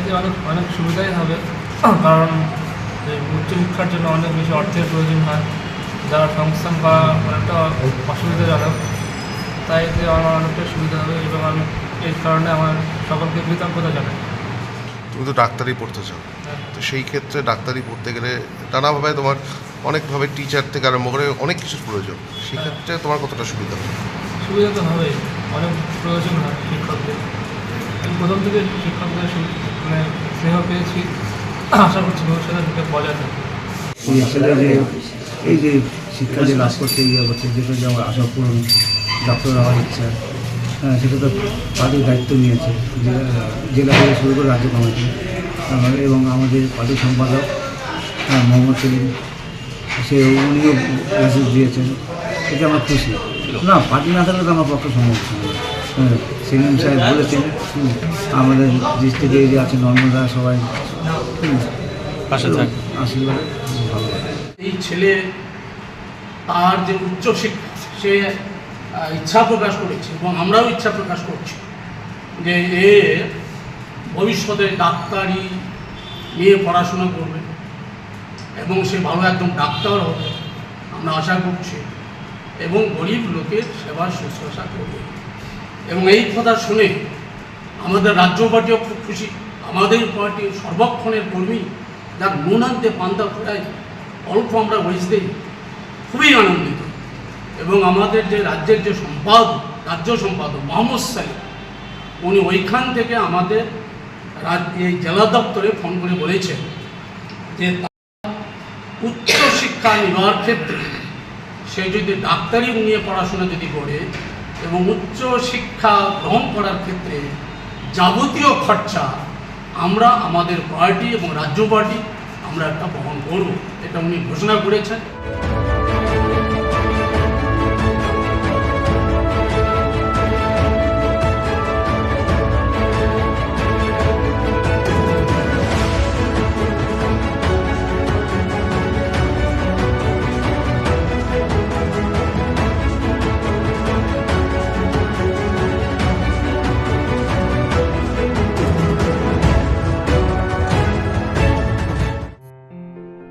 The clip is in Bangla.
এতে অনেক অনেক সুবিধাই হবে কারণ এই উচ্চশিক্ষার জন্য অনেক বেশি অর্থের প্রয়োজন হয়। যারা সংস্থান বা অনেকটা অসুবিধাজনক তাই এতে আমার অনেকটা সুবিধা হবে এবং আমি এই কারণে আমার সকলকে কৃতজ্ঞতা জানাই। তুমি তো ডাক্তারি পড়তে চাও। তো সেই ক্ষেত্রে ডাক্তারি পড়তে গেলে নানাভাবে তোমার অনেকভাবে টিচার থেকে আরম্ভ করে অনেক কিছুর প্রয়োজন। সেক্ষেত্রে তোমার কতটা সুবিধা হবে? সুবিধা তো হবেই। অনেক প্রয়োজন হয় শিক্ষকদের। প্রথম থেকে শিক্ষকদের মানে স্নেহ পেয়েছি। আশা করছি ভবিষ্যতে থেকে বজায় থাকবে। এই ছেলে যে, এই যে শিক্ষা যে লাভ করছে ইয়ে করছে যেটা যে আমার আশা পূরণ ডক্টর হওয়ার ইচ্ছা হ্যাঁ সেটা তো পার্টির দায়িত্ব নিয়েছে, জেলা থেকে শুরু করে রাজ্য কমিটি। এবং আমাদের পার্টির সম্পাদক হ্যাঁ মোহাম্মদ সেলিম, সে উনিও মেসেজ দিয়েছেন, এটা আমার খুশি। না, পার্টি না থাকলে তো আমার পক্ষে সম্ভব হ্যাঁ সেলিম সাহেব বলেছেন আমাদের ডিস্ট্রিক্টে যে আছে নর্মদা সবাই আশীর্বাদ। এই ছেলে তার যে উচ্চশিক্ষা সে ইচ্ছা প্রকাশ করেছে এবং আমরাও ইচ্ছা প্রকাশ করছি যে এ ভবিষ্যতে ডাক্তারি নিয়ে পড়াশোনা করবে এবং সে ভালো একদম ডাক্তার হবে আমরা আশা করছি এবং গরিব লোকের সেবা শুশ্রূষা করবে। এবং এই কথা শুনে আমাদের রাজ্য পার্টিও খুব খুশি। আমাদের পার্টির সর্বক্ষণের কর্মী যার নুনান্তে পান্তা ফোটায় অল্প আমরা দিই, খুবই আনন্দিত। এবং আমাদের যে রাজ্যের যে সম্পাদক রাজ্য সম্পাদক মোহাম্মদ সালিম, উনি ওইখান থেকে আমাদের এই জেলা দপ্তরে ফোন করে বলেছেন যে উচ্চশিক্ষা নেওয়ার ক্ষেত্রে সে যদি ডাক্তারি নিয়ে পড়াশোনা যদি করে এবং উচ্চ শিক্ষা গ্রহণ করার ক্ষেত্রে যাবতীয় খরচা আমরা আমাদের পার্টি এবং রাজ্য পার্টি আমরা একটা বহন করব এটা উনি ঘোষণা করেছেন।